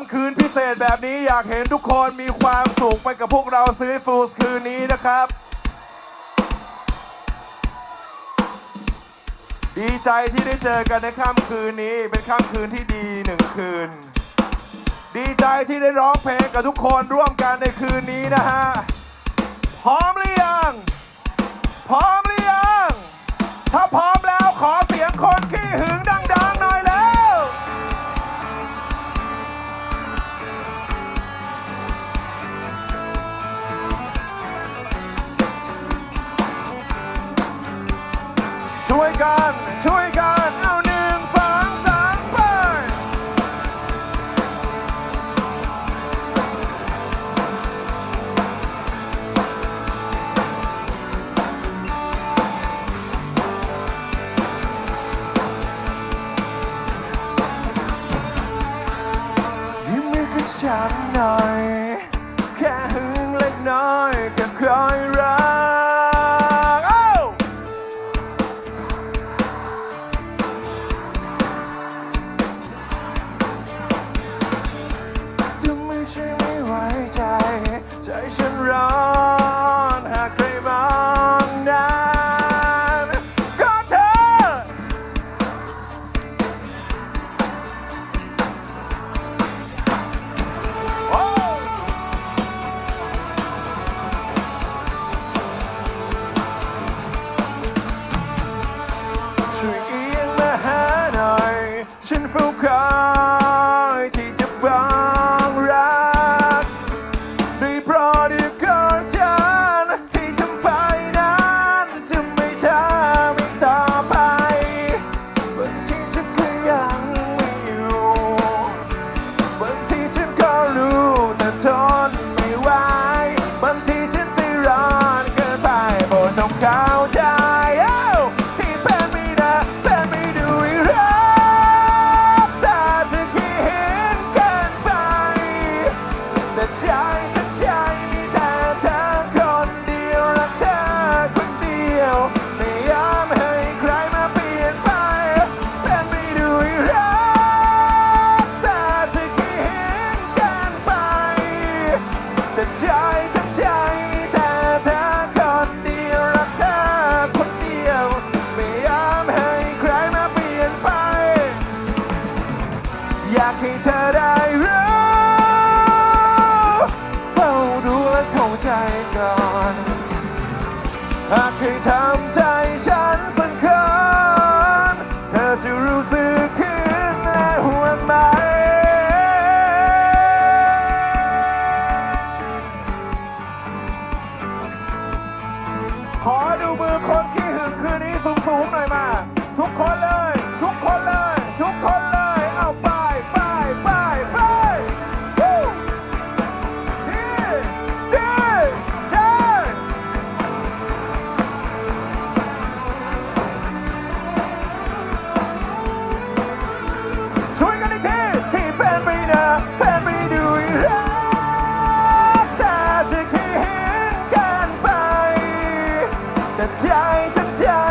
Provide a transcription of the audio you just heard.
ำคืนพิเศษแบบนี้อยากเห็นทุกคนมีความสุขไปกับพวกเราซื้อฟูสคืนนี้นะครับ ดีใจที่ได้เจอกันในค่ำคืนนี้เป็นค่ำคืนที่ดีหนึ่งคืน ดีใจที่ได้ร้องเพลงกับทุกคนร่วมกันในคืนนี้นะฮะ พร้อมหรือยัง พร้อม ช่วยกันช่วยกันเอาหนึ่งสองสามไปยิ้มให้กับฉันหน่อย ร้อนหากใครมองนานก็เธอ โอ้ช่วยเอียงมาหาหน่อย ฉันเฝ้าคอ down. ให้เธอได้รู้เฝ้าดูและเข้าใจก่อนหากเคยทำใจฉัน ใจทั้งใจ